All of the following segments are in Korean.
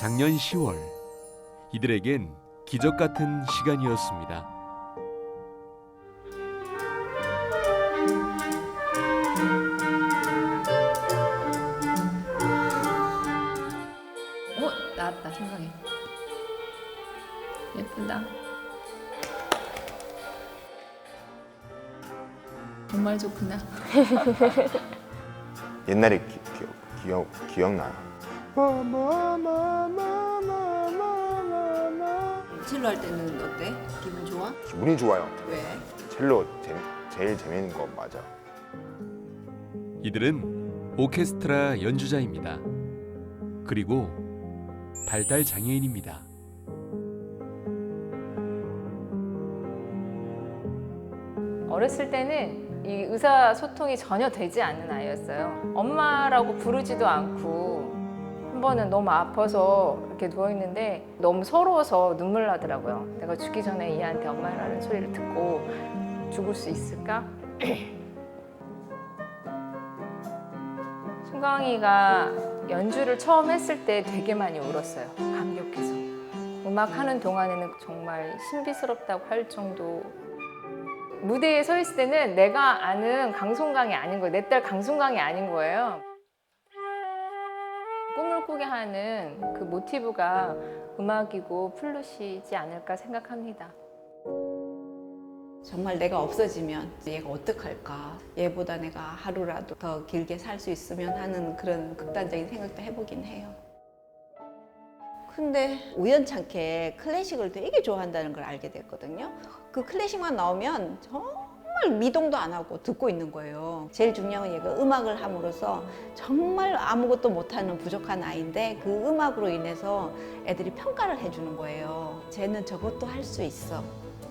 작년 10월 이들에겐 기적 같은 시간이었습니다. 어 나왔다 생각해. 예쁘다. 정말 좋구나. 옛날에 기, 기, 기억 기억나요. 첼로 할 때는 어때? 기분 좋아? 기분이 좋아요. 왜? 첼로 재, 제일 재밌는 거 맞아. 이들은 오케스트라 연주자입니다. 그리고 발달 장애인입니다. 어렸을 때는 이 의사소통이 전혀 되지 않는 아이였어요. 엄마라고 부르지도 않고 한 번은 너무 아파서 이렇게 누워있는데 너무 서러워서 눈물 나더라고요. 내가 죽기 전에 얘한테 엄마라는 소리를 듣고 죽을 수 있을까? 승광이가 연주를 처음 했을 때 되게 많이 울었어요. 감격해서. 음악 하는 동안에는 정말 신비스럽다고 할 정도 무대에 서 있을 때는 내가 아는 강송강이 아닌 거예요. 내 딸 강송강이 아닌 거예요. 꿈을 꾸게 하는 그 모티브가 음악이고 플룻이지 않을까 생각합니다. 정말 내가 없어지면 얘가 어떡할까? 얘보다 내가 하루라도 더 길게 살 수 있으면 하는 그런 극단적인 생각도 해보긴 해요. 근데 우연찮게 클래식을 되게 좋아한다는 걸 알게 됐거든요. 그 클래식만 나오면 정 말 미동도 안 하고 듣고 있는 거예요. 제일 중요한 건 얘가 음악을 함으로써 정말 아무것도 못하는 부족한 아이인데 그 음악으로 인해서 애들이 평가를 해주는 거예요. 쟤는 저것도 할 수 있어.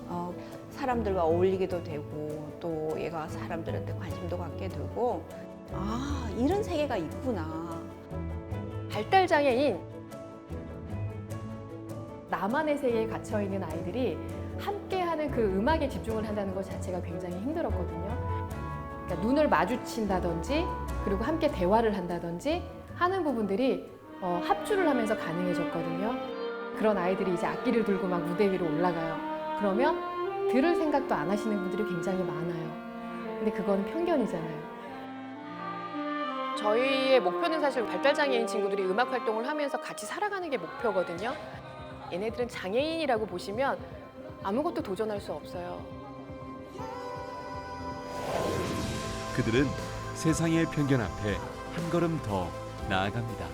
어, 사람들과 어울리기도 되고 또 얘가 사람들한테 관심도 갖게 되고 아 이런 세계가 있구나. 발달 장애인 나만의 세계에 갇혀 있는 아이들이 함께 하는 그 음악에 집중을 한다는 것 자체가 굉장히 힘들었거든요. 그러니까 눈을 마주친다든지 그리고 함께 대화를 한다든지 하는 부분들이 어, 합주를 하면서 가능해졌거든요. 그런 아이들이 이제 악기를 들고 막 무대 위로 올라가요. 그러면 들을 생각도 안 하시는 분들이 굉장히 많아요. 근데 그거는 편견이잖아요. 저희의 목표는 사실 발달장애인 친구들이 음악 활동을 하면서 같이 살아가는 게 목표거든요. 얘네들은 장애인이라고 보시면 아무것도 도전할 수 없어요. 그들은 세상의 편견 앞에 한 걸음 더 나아갑니다.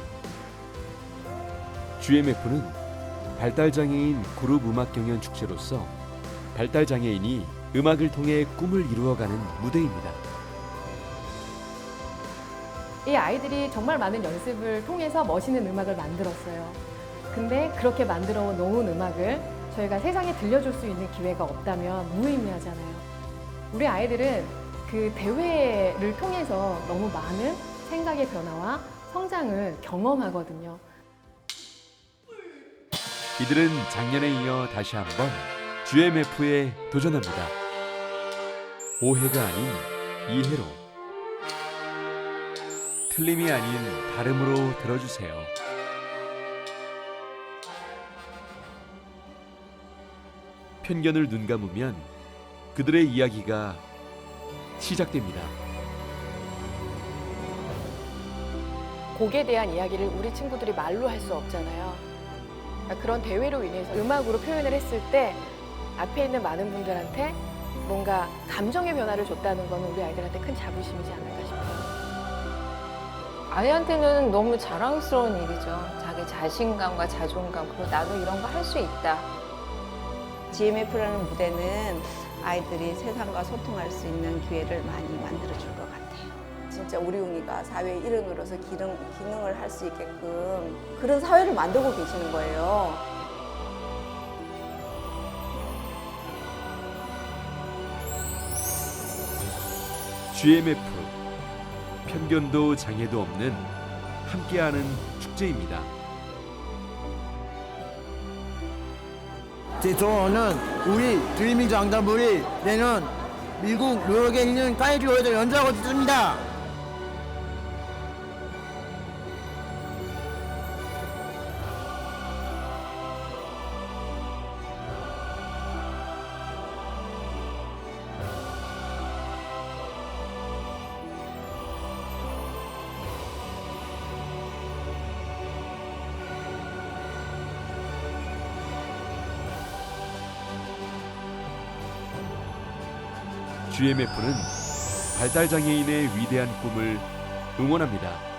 GMF는 발달장애인 그룹 음악 경연 축제로서 발달장애인이 음악을 통해 꿈을 이루어가는 무대입니다. 이 아이들이 정말 많은 연습을 통해서 멋있는 음악을 만들었어요. 근데 그렇게 만들어 놓은 음악을 저희가 세상에 들려줄 수 있는 기회가 없다면 무의미하잖아요. 우리 아이들은 그 대회를 통해서 너무 많은 생각의 변화와 성장을 경험하거든요. 이들은 작년에 이어 다시 한번 GMF에 도전합니다. 오해가 아닌 이해로 틀림이 아닌 다름으로 들어주세요. 편견을 눈 감으면 그들의 이야기가 시작됩니다. 곡에 대한 이야기를 우리 친구들이 말로 할 수 없잖아요. 그러니까 그런 대회로 인해서 음악으로 표현을 했을 때 앞에 있는 많은 분들한테 뭔가 감정의 변화를 줬다는 건 우리 아이들한테 큰 자부심이지 않을까 싶어요. 아이한테는 너무 자랑스러운 일이죠. 자기 자신감과 자존감, 그리고 나도 이런 거 할 수 있다. GMF라는 무대는 아이들이 세상과 소통할 수 있는 기회를 많이 만들어줄 것 같아요. 진짜 우리 웅이가 사회의 일원으로서 기능, 기능을 할 수 있게끔 그런 사회를 만들고 계시는 거예요. GMF 편견도 장애도 없는 함께하는 축제입니다. 제조어는 우리 드리밍 장단부리 내년 미국 뉴욕에 있는 카이티오에서 연주하고 있습니다. GMF는 발달 장애인의 위대한 꿈을 응원합니다.